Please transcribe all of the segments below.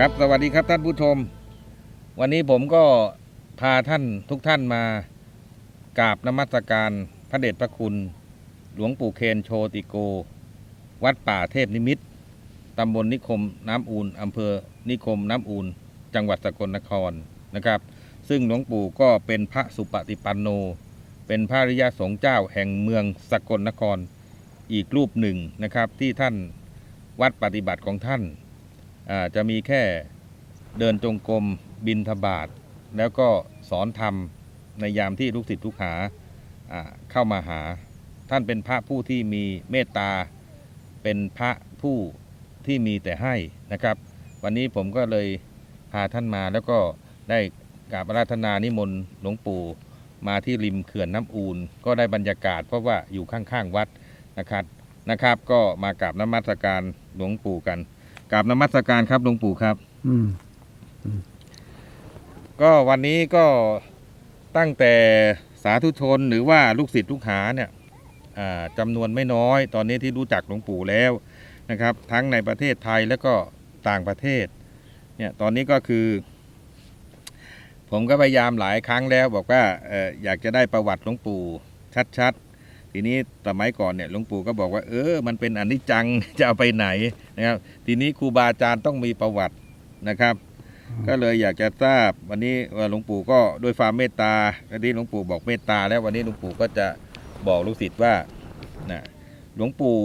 ครับสวัสดีครับท่านผู้ชม วันนี้ผมก็พาท่านทุกท่านมากราบนมัสการพระเดชพระคุณ หลวงปู่เคนโชติโก วัดป่าเทพนิมิตตำบลนิคมน้ำอูนอำเภอนิคมน้ำอูนจังหวัดสกลนครนะครับ ซึ่งหลวงปู่ก็เป็นพระสุปฏิปันโน เป็นพระริยสงฆ์เจ้าแห่งเมืองสกลนคร อีกรูปหนึ่งนะครับที่ท่านวัดปฏิบัติของท่าน จะมีแค่เดินจงกรมบินทบาทแล้วก็สอนธรรมในยามที่ลูกศิษย์ลูกหาเข้ามาหา ท่านเป็นพระผู้ที่มีเมตตา เป็นพระผู้ที่มีแต่ให้นะครับ วันนี้ผมก็เลยพาท่านมาแล้วก็ได้กราบราธนานิมนต์หลวงปู่มาที่ริมเขื่อนน้ำอูนก็ได้บรรยากาศเพราะว่าอยู่ข้างๆวัดนะครับนะครับ ก็มากราบน้ำมัสการหลวงปู่กัน กราบนมัสการครับหลวงปู่ครับ อืมก็วันนี้ก็ตั้งแต่สาธุชนหรือว่าลูกศิษย์ลูกหาเนี่ยอ่าจำนวนไม่น้อย ตอนนี้ที่รู้จักหลวงปู่แล้วนะครับ ทั้งในประเทศไทยแล้วก็ต่างประเทศเนี่ยตอนนี้ก็คือ ผมก็พยายามหลายครั้งแล้ว บอกว่าเอออยากจะได้ประวัติหลวงปู่ชัดๆ ทีนี้สมัยก่อนเนี่ยหลวงปู่ก็บอกว่า เออ มันเป็นอนิจจังจะเอาไปไหนนะครับ ทีนี้ครูบาอาจารย์ต้องมีประวัตินะครับ ก็เลยอยากจะทราบวันนี้ว่าหลวงปู่ก็ด้วยความเมตตาวันนี้หลวงปู่บอกเมตตา แล้ววันนี้หลวงปู่ก็จะบอกลูกศิษย์ว่านะหลวงปู่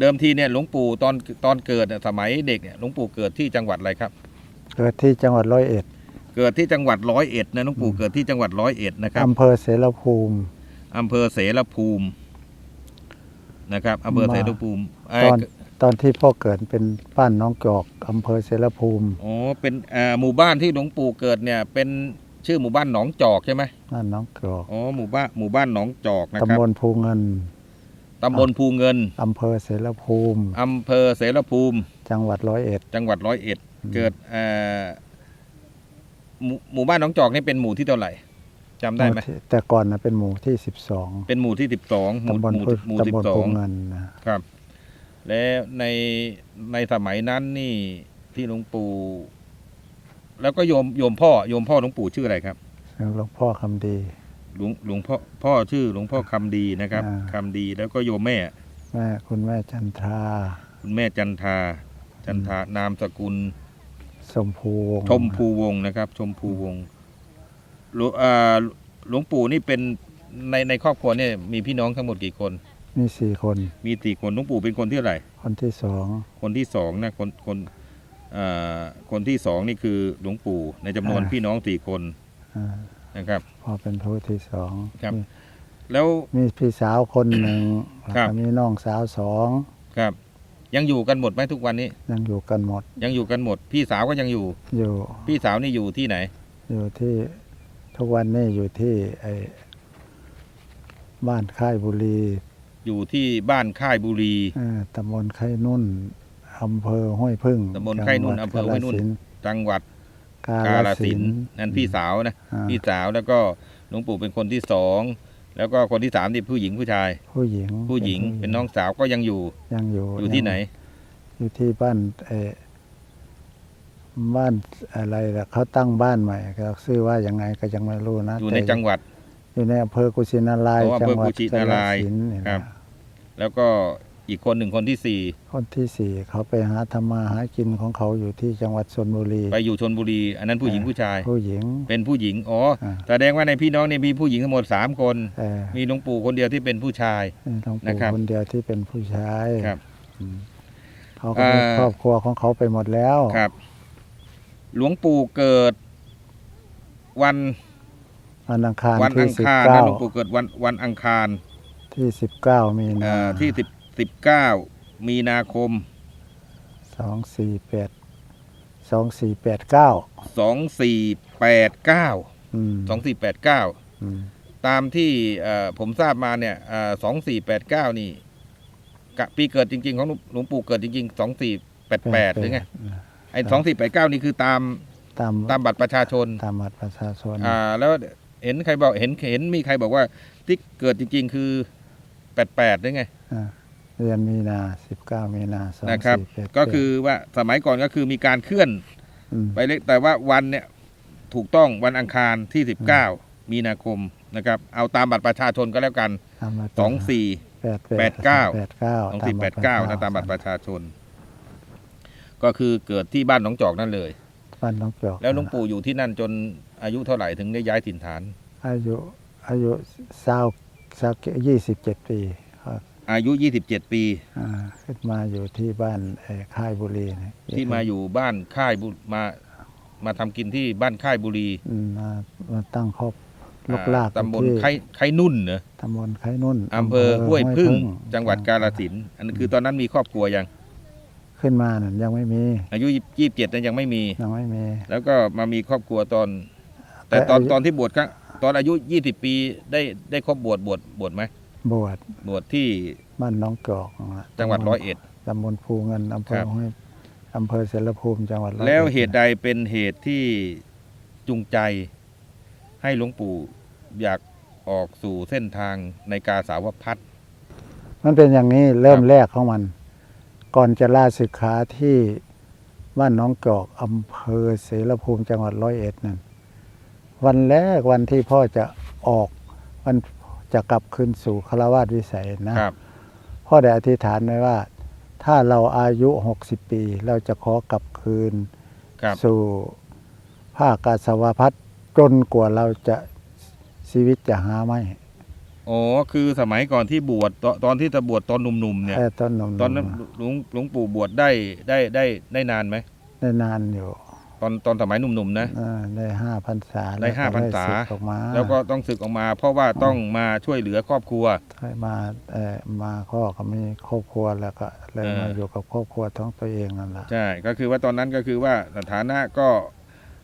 เดิมทีเนี่ยหลวงปู่ตอนตอนเกิดเนี่ยสมัยเด็กเนี่ยหลวงปู่เกิดที่จังหวัดอะไรครับ เกิดที่จังหวัดร้อยเอ็ด เกิดที่จังหวัดร้อยเอ็ดนะหลวงปู่เกิดที่จังหวัดร้อยเอ็ดนะครับอำเภอเสรภูมิ อำเภอเสรภูมินะครับอำเภอเสรภูมิเอ่อตอนตอนที่พ่อเกิดเป็นบ้านน้องจอกอำเภอเสรภูมิอ๋อเป็นเอ่อหมู่บ้านที่หลวงปู่เกิดเนี่ย เป็นชื่อหมู่บ้านหนองจอกใช่ไหมบ้านน้องจอกอ๋อหมู่บ้านหมู่บ้านหนองจอกนะครับตำบลภูเงินตำบลภูเงินอำเภอเสรภูมิอำเภอเสรภูมิ จังหวัดร้อยเอ็ดจังหวัดร้อยเอ็ดอืมเกิดเอ่อหมู่หมู่บ้านหนองจอกนี่เป็นหมู่ที่เท่าไหร่ จำได้ไหมที่แต่ก่อนนะเป็นหมู่ที่สิบสองเป็นหมู่ที่สิบสองหมู่ตำบลหมู่ภูหมู่สิตำบบลสอภูงเงินนะครับ แล้วในในสมัยนั้นนี่ที่หลวงปู่แล้วก็โยมโยมพ่อโยมพ่อหลวงปู่ชื่ออะไรครับหลวงพ่อคำดีหลวงหลวงพ่อพ่อชื่อหลวงพ่อคำดีนะครับอ่าคำดีแล้วก็โยมแม่ แม่คุณแม่จันทราคุณแม่จันทาจันทานามสกุลสมภูวงศ์ชมพูวงศ์นะครับ ชมพูวงศ์ หลวงอ่าหลวงปู่นี่เป็นในในครอบครัวเนี่ยมีพี่น้องทั้งหมดกี่คน มีสี่คน มีสี่คนหลวงปู่เป็นคนที่เท่าไหร่ คนที่สองคนที่สองนะคนคนอ่าคนที่สองนี่คือหลวงปู่ในจำนวนพี่น้องสี่คนอ่านะครับ พ่อเป็นผู้ที่สองครับ มีแล้ว มีพี่สาวคนหนึ่งครับ แล้วก็มีน้องสาวสองครับยังอยู่กันหมดไหมทุกวันนี้ ยังอยู่กันหมดยังอยู่กันหมด พี่สาวก็ยังอยู่ อยู่พี่สาวนี่อยู่ที่ไหน อยู่ที่ ทุกวันนี้อยู่ที่ไอ้บ้านค่ายบุรีอยู่ที่บ้านค่ายบุรีเอ่อตำบลไข่นุ่นอำเภอห้วยพึ่งตำบลไข่นุ่นจังอำเภอห้วยนุ่น กาฬสิธุ์จังหวัดกากาฬลสิสินนธุ์ธุ์นั่นพี่สาวนะ อ่าพี่สาวแล้วก็หลวงปู่เป็นคนที่สอง แล้วก็คนที่สามนี่ผู้หญิงผู้ชาย ผู้หญิงผู้หญิงเป็นน้องสาวก็ยังอยู่ยังอยู่อยู่ที่ไหน อยู่ที่บ้านเออ บ้านอะไรล่ะเขาตั้งบ้านใหม่ก็ชื่อว่ายังไงก็ยังไม่รู้นะอยู่ในแต่จังหวัด อยู่ในอำเภอกุชินารายณ์อ๋ออำจัเภองหวัดกุชินารายณ์กฬสินธุ์เนี่ยครับนะแล้วก็อีกคนหนึ่งคนที่สี่คนที่สี่เขาไปหาทำมาหากินของเขาอยู่ที่จังหวัดชนบุรี ไปอยู่ชนบุรี อันนั้นผู้หญิงผู้ชาย ผู้หญิงเป็นผู้หญิงอ๋ออ่าแสดงว่าในพี่น้องเนี่ยมีผู้หญิงทั้งหมดสามคนเออมีหลวงปู่คนเดียวที่เป็นผู้ชายหลวงนะปู่ครับคนเดียวที่เป็นผู้ชายครับอืมเขาก็มีอ่าครอบครัวของเขาไปหมดแล้วครับ หลวงปู่เกิดวันวันอังคารวันที่อังสิบคารเก้านะหลวงปู่เกิดวันวันอังคารที่สิบเก้ามีเอ่นาอที่สิบสิบเก้ามีนาคมสองสี่แปดสองสี่แปดเก้าสองสี่แปดเก้าอืมสองสี่แปดเก้า อืมตามที่เอ่อผมทราบมาเนี่ยสองสี่แปดเก้านี่กะปีเกิดจริง ๆ ของหลวงปู่เกิดจริงๆสองสี่แปดแปดหรือไง ไอ้สองสี่แปดเก้านี่คือตามตามตามบัตรประชาชนตามบัตรประชาชนอ่า แล้วเห็นใครบอกเห็นเห็นมีใครบอกว่าที่เกิดจริง ๆ คือแปดแปดหรือไงอ่าเดือนมีนาสิบเก้ามีนาสองนะครับสี่แปดก็คือว่าสมัยก่อนก็คือมีการเคลื่อนอืมไปเลขแต่ว่าวันเนี่ยถูกต้องวันอังคารที่สิบเก้ามีนาคมนะครับ เอาตามบัตรประชาชนก็แล้วกันทำมาสองสี่แปดแปดเก้าแปดเก้าสองสี่แปดเก้านะตามบัตรประชาชน ก็คือเกิดที่บ้านหนองจอกนั่นเลย บ้านน้องจอกแล้วหลวงปู่อยู่ที่นั่นจนอายุเท่าไหร่ถึงได้ย้ายถิ่นฐาน อายุอายุสาวสาวยี่สิบเจ็ดปีครับอายุ 27 ปีอ่าขึ้นมาอยู่ที่บ้านเอ่อค่ายบุรีนะที่มาอยู่บ้านค่ายบุมามาทำกินที่บ้านค่ายบุรีอืมมามาตั้งครอบลกลากอ่าตำบลที่ไข่ไข่นุ่นเนอะตำบลไข่นุ่นอำเภอห้วยพึ่งจังหวัดกาฬสินธุ์อันนั้นคือตอนนั้นมีครอบครัวยัง ขึ้นมานั่นยังไม่มีอายุยี่สิบเจ็ดนั้นยังไม่มี ยังไม่มี แล้วก็มามีครอบครัวตอน แต่ตอนแต่อายุตอนที่บวชครั้งตอนอายุยี่สิบปีได้ได้ครบบวชบวชบวชไหมบวชบวชที่บ้านน้องจอกนะจังหวัดร้อยเอ็ดตำบลภูเงินอำเภครัอบห้วยอำเภอเสรภูมิจังหวัดร้อยแล้วอ็ดเหตุใดเป็นเหตุที่จูงใจ ให้หลวงปู่อยากออกสู่เส้นทางในกาสาวพัฒน์มันเป็นอย่างนี้เริ่มครับแรกของมัน ก่อนจะลาศึกขาที่บ้านน้องจอกอำเภอเสรภูมิจังหวัดร้อยเอ็ดนั่นวันแรกวันที่พ่อจะออกวันจะกลับคืนสู่คารวาสวิสัยนะ ครับ พ่อได้อธิษฐานไว้ว่า ถ้าเราอายุ 60 ปี เราจะขอกลับคืน ครับ สู่ภาคกาสาวพัฒน์จนกว่าเราจะชีวิตจะหาไม่ อ๋อคือสมัยก่อนที่บวชตอนตอนที่จะบวชตอนหนุ่มๆเนี่ยแค่ต้นนมตอนนั้นหลวงหลวงปู่บวชได้ได้ได้ได้นานไหมได้นานอยู่ตอนตอนสมัยหนุ่มๆนะเออได้ห้าพรรษาได้ห้าพรรษาสึกออกมาแล้วก็ต้องศึกออกมา เพราะว่าต้องมาช่วยเหลือครอบครัว ให้มาเออมาก็ก็มีครอบครัวแล้วก็เลยเออ มาอยู่กับครอบครัวท้องตัวเองนั่นแหละ ใช่ก็คือว่าตอนนั้นก็คือว่าสถานะก็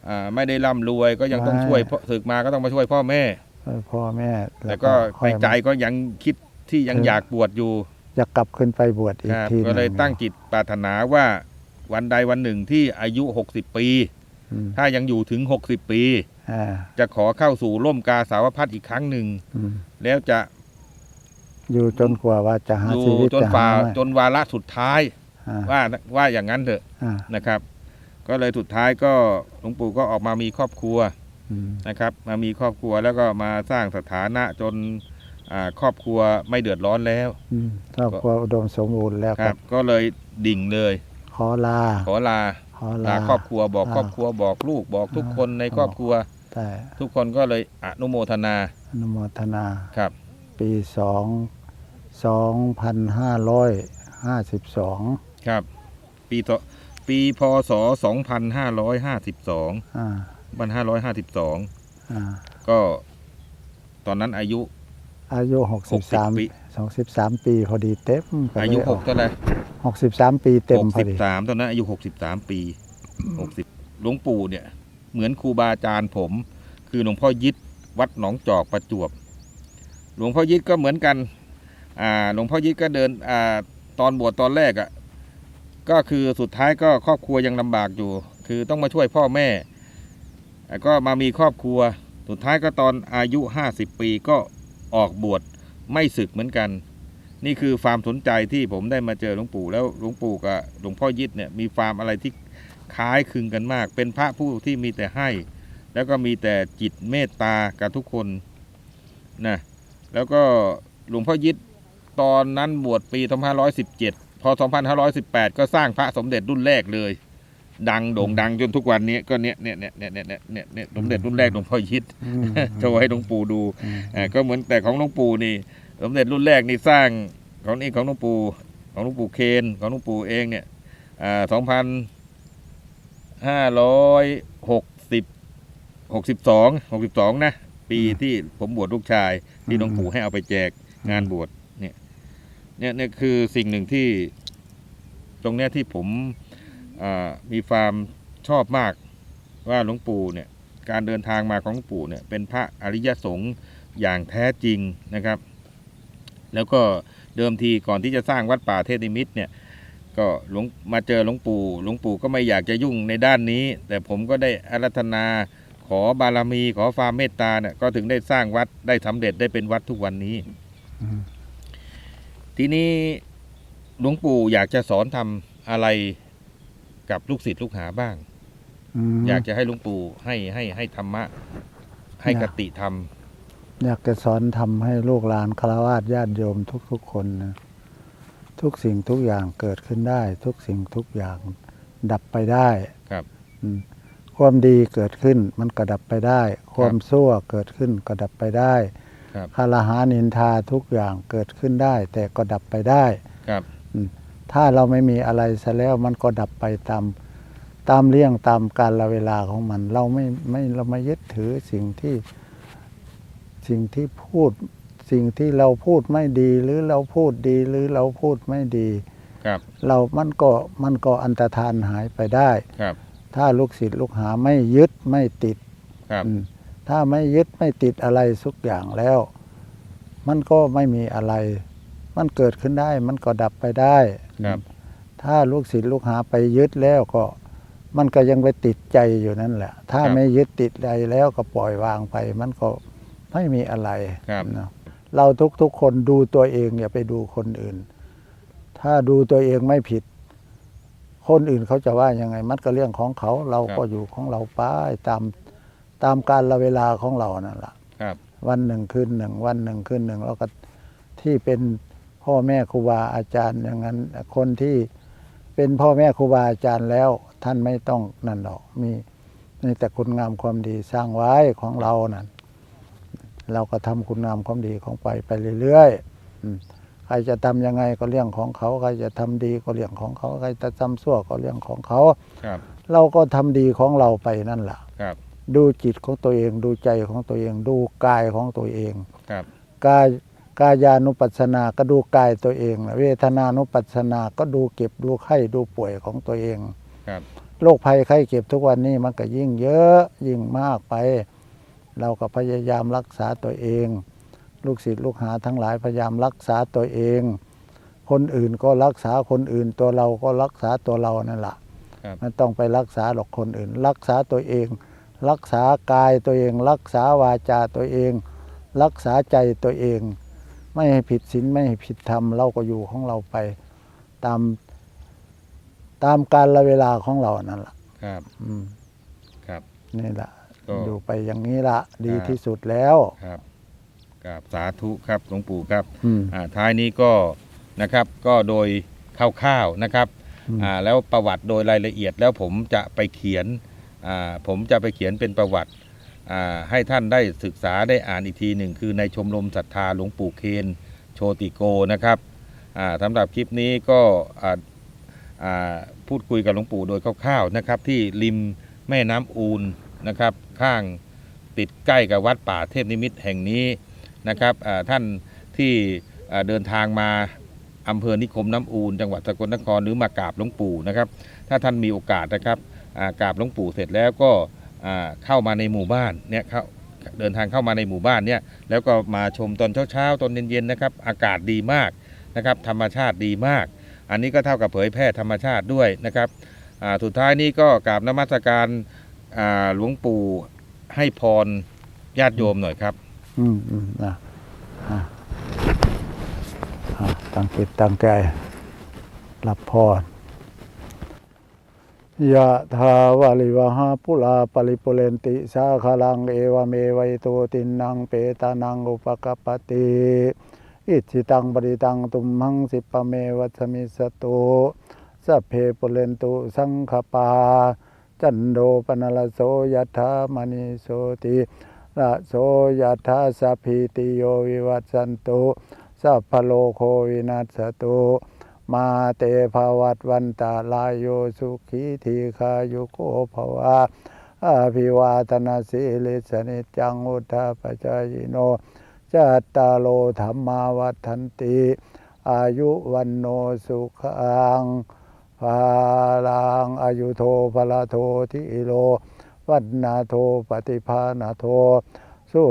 อ่าไม่ได้ร่ำรวยก็ยังต้องไม่ ช่วยพ่อศึกมาก็ต้องมาช่วยพ่อแม่ช่วย พ่อแม่แล้วก็ค่ในอยใจก็ยังคิดที่ยังเออออยากบวชอยู่จะกลับขึ้นไปบวชอีคกรับทีก็เลยหนึ่ตั้งจิตปรารถนาว่าวันใดวันหนึ่งที่อายุ60ปีอืมถ้ายังอยู่ถึง60ปีอ่าจะขอเข้าสู่ร่มกาสาวพัฒน์อีกครั้งหนึ่งอืมแล้วจะ อยู่จนกว่าว่าจะหาอยู่ชีวิตจนจะฝ่าหาไม่จนวาระสุดท้ายอ่าว่าว่าอย่างนั้นเถอะอ่านะครับ ก็เลยสุดท้ายก็หลวงปู่ก็ออกมามีครอบครัวอืม นะครับ มามีครอบครัวแล้วก็มาสร้างสถานะจนอ่าครอบครัวไม่เดือดร้อนแล้วอืมครอบครัวอุดมสมบูรณ์แล้วคครัรับบก็เลยดิ่งเลย ขอลา ขอลาขอลาลาครอบครัวบอกอ่าครอบครัวบอกลูกบอกทุกคนในครอบครัวแต่ทุกคนก็เลยอนุโมทนาอนุโมทนาครับ ปีสองสองพันห้าร้อยห้าสิบสองครับ ปีต่อปีพศ2552อ่าบั น552อ่าก็ตอนนั้นอายุ อายุหกสิบสามปี สองสิบสามปีพอดีเต็มก็อายุเล6เท่าไหร่หกสิบสามปีเต็มพอดี63ตอนนั้นอายุ63ปี60หลวงปู่เนี่ย เหมือนครูบาอาจารย์ผม คือหลวงพ่อยิดวัดหนองจอกประจวบ หลวงพ่อยิดก็เหมือนกัน อ่า หลวงพ่อยิดก็เดิน อ่า ตอนบวชตอนแรกอะ่ะ ก็คือสุดท้ายก็ครอบครัวยังลำบากอยู่ คือต้องมาช่วยพ่อแม่แล้ว ก็มามีครอบครัว สุดท้ายก็ตอนอายุ 50 ปีก็ออกบวชไม่ศึกเหมือนกัน นี่คือความสนใจที่ผมได้มาเจอหลวงปู่แล้วหลวงปู่กับหลวงพ่อยิดเนี่ยมีความอะไรที่คล้ายคลึงกันมาก เป็นพระผู้ที่มีแต่ให้ แล้วก็มีแต่จิตเมตตากับทุกคนนะแล้วก็หลวงพ่อยิดตอนนั้นบวชปี 2517 พอ 2518 ก็สร้างพระสมเด็จรุ่นแรกเลย ดังโด่งดังจนทุกวันนี้ก็เนี่ยเนี่ยเนี่ยเนี่ยเนี่ยเนี่ยเนี่ยสมเด็จรุ่นแรกหลวงพ่อยิดโชว์ให้หลวงปู่ดูอ่าก็เหมือนแต่ของหลวงปู่นี่ สมเด็จรุ่นแรกนี่สร้างของนี่ของหลวงปู่ของหลวงปู่เคนของหลวงปู่เองเนี่ยอ่าสองพันห้าร้อยหกสิบหกสิบสองหกสิบสองนะปีที่ผมบวชลูกชายที่หลวงปู่ให้เอาไปแจกงานบวชเนี่ยเนี่ยเนี่ยคือสิ่งหนึ่งที่ตรงเนี้ยที่ผม มีความชอบมากว่าหลวงปู่เนี่ยการเดินทางมาของหลวงปู่เนี่ยเป็นพระอริยสงฆ์อย่างแท้จริงนะครับ แล้วก็เดิมทีก่อนที่จะสร้างวัดป่าเทศนิมิตรเนี่ยก็หลวงมาเจอหลวงปู่หลวงปู่ก็ไม่อยากจะยุ่งในด้านนี้ แต่ผมก็ได้อารัธนาขอบารมี ขอความเมตตาเนี่ยก็ถึงได้สร้างวัดได้สำเร็จได้เป็นวัดทุกวันนี้อืมทีนี้หลวงปู่อยากจะสอนทำอะไร กับลูกศิษย์ลูกหาบ้าง ม อยากจะให้หลวงปู่ให้ให้ให้ธรรมะ ให้อยาก กติธรรม อยากจะสอนทำให้ลูกหลานคารวะญาติโยมทุกๆคนนะทุกสิ่งทุกอย่างเกิดขึ้นได้ ทุกสิ่งทุกอย่างดับไปได้ครับ อืมความดีเกิดขึ้นมันก็ดับไปได้ ความชั่วเกิดขึ้นก็ดับไปได้ครับ คารหานินทาทุกอย่างเกิดขึ้นได้ แต่ก็ดับไปได้ ครับ ถ้าเราไม่มีอะไรซะแล้วมันก็ดับไปตามตามเรื่องตามกาลเวลาของมัน เราไม่ไม่เราไม่ยึดถือสิ่งที่สิ่งที่พูดสิ่งที่เราพูดไม่ดีหรือเราพูดดีหรือเราพูดไม่ดี ครับ เรา มันก็มันก็อันตรธานหายไปได้ ครับ ถ้าลูกศิษย์ลูกหาไม่ยึดไม่ติดครับ อืมถ้าไม่ยึดไม่ติดอะไรสักอย่างแล้ว มันก็ไม่มีอะไร มันเกิดขึ้นได้ มันก็ดับไปได้ครับ ถ้าลูกศิษย์ลูกหาไปยึดแล้วก็ มันก็ยังไปติดใจอยู่นั่นแหละ ถ้าครับ ไม่ยึดติดใจแล้วก็ปล่อยวางไป มันก็ไม่มีอะไรครับนะเราทุกๆคนดูตัวเองอย่าไปดูคนอื่น ถ้าดูตัวเองไม่ผิด คนอื่นเขาจะว่ายังไง มันก็เรื่องของเขา เราก็อยู่ของเราไปตามตามการละเวลาของเรานั่นแหละ ครับ วันหนึ่งคืนหนึ่งวันหนึ่งคืนหนึ่งแล้วก็ที่เป็น พ่อแม่ครูบาอาจารย์อย่างนั้น คนที่เป็นพ่อแม่ครูบาอาจารย์แล้วท่านไม่ต้องนั่นหรอกมีมีแต่คุณงามความดีสร้างไว้ของเรานั่นเราก็ทำคุณงามความดีของไปไปเรื่อยๆอืมใครจะทำยังไงก็เรื่องของเขา ใครจะทำดีก็เรื่องของเขา ใครจะทำชั่วก็เรื่องของเขาครับ เราก็ทำดีของเราไปนั่นแหละครับ ดูจิตของตัวเอง ดูใจของตัวเอง ดูกายของตัวเองครับกาย กายานุปัสสนาก็ดูกายตัวเอง เวทนานุปัสสนาก็ดูเก็บดูไข้ดูป่วยของตัวเองครับโรคภัยไข้เจ็บทุกวันนี้มันก็ยิ่งเยอะยิ่งมากไป เราก็พยายามรักษาตัวเอง ลูกศิษย์ลูกหาทั้งหลายพยายามรักษาตัวเอง คนอื่นก็รักษาคนอื่นตัวเราก็รักษาตัวเรานั่นแหละครับไม่ต้องไปรักษาหรอกคนอื่น รักษาตัวเอง รักษากายตัวเอง รักษาวาจาตัวเอง รักษาใจตัวเอง ไม่ให้ผิดศีลไม่ให้ผิดธรรมเราก็อยู่ของเราไปตามตามการละเวลาของเรานั่นแหละครับ อืมครับ นี่แหละก็ อยู่ไปอย่างนี้ละดีครับที่สุดแล้ว ครับกับสาธุครับหลวงปู่ครับอืม อ่าท้ายนี้ก็นะครับก็โดยคร่าวๆนะครับอืม อ่าแล้วประวัติโดยรายละเอียดแล้วผมจะไปเขียนอ่าผมจะไปเขียนเป็นประวัติอ่า ให้ท่านได้ศึกษาได้อ่านอีกทีหนึ่งคือในชมรมศรัทธาหลวงปู่เคนโชติโกนะครับสำหรับคลิปนี้ก็พูดคุยกับหลวงปู่โดยคร่าวๆนะครับ ที่ริมแม่น้ำอูนนะครับ ข้างติดใกล้กับวัดป่าเทพนิมิตแห่งนี้นะครับท่านที่เดินทางมาอำเภอนิคมน้ำอูนจังหวัดสกลนครหรือมากราบหลวงปู่นะครับ ถ้าท่านมีโอกาสนะครับกราบหลวงปู่เสร็จแล้วก็ เข้ามาในหมู่บ้านเนี่ยเข้าเดินทางเข้ามาในหมู่บ้านเนี่ยแล้วก็มาชมตอนเช้าๆตอนเย็นๆนะครับอากาศดีมากนะครับธรรมชาติดีมาก อันนี้ก็เท่ากับเผยแพร่ธรรมชาติด้วยนะครับสุดท้ายนี้ก็กราบนมัสการาหลวงปู่ให้พรญาติโยมหน่อยครับ อืมอืมนะตั้งจิตตั้งใจรับพร ยะทาวาลิวหาปุลาปริปุเรนติสาคลังเอวเมวัยโตตินังเปตานังอุปกปปติอิจิตังปริตังตุมหังสิปเมวัชมิสตุสัพเพปุเรนตุสังขปา จันโดปนลโสยถามณิโสติระโสยถาสัพพิติโยวิวัตสันตุสัพพโลโควินัสตุ มาเตภวัตวันตาลายโยสุขีทีคายุโกภวะอภิวาตนาสิลิสนิจังอุทาปจายโนจัตตาโลธรรมาวัฏันติ อายุวันโนสุขังภาลังอายุโทภลโททิโล วัฒนาโทปฏิภาณโท สุ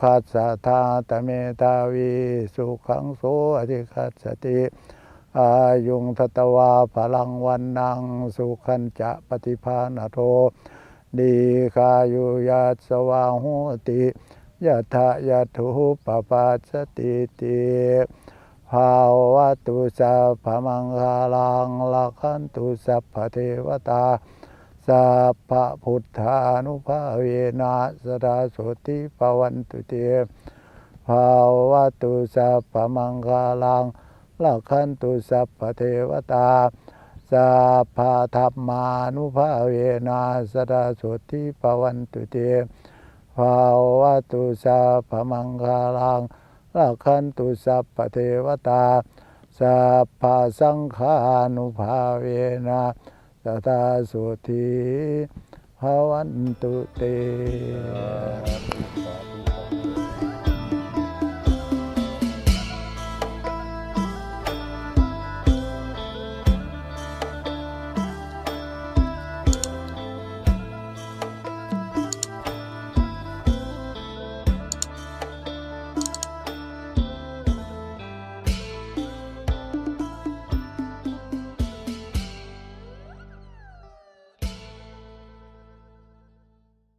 ขัสสะธาตเมตาวี สุขังโสอธิคัสสติ อายุงทตวาพลังวันนังสุขันจะปฏิภาณโทดีคายุยัสวาหุติยะทะยะทุปปัสติติภาวะตุสัพพมังคาลังลักขันตุสัพพเทวตาสัพพพุทธานุภาเวนะสดาโสติปวันตุเตภาวะตุสัพพมังคาลัง ลักขันตุสัพพเทวตาสัพพธรรมานุภาเวนะสดาโสติปวันตุเตภาวะตุสัพพมังคาลังลักขันตุสัพพเทวตาสัพพสังฆานุภาเวนะสตาสุทีภวันตุเต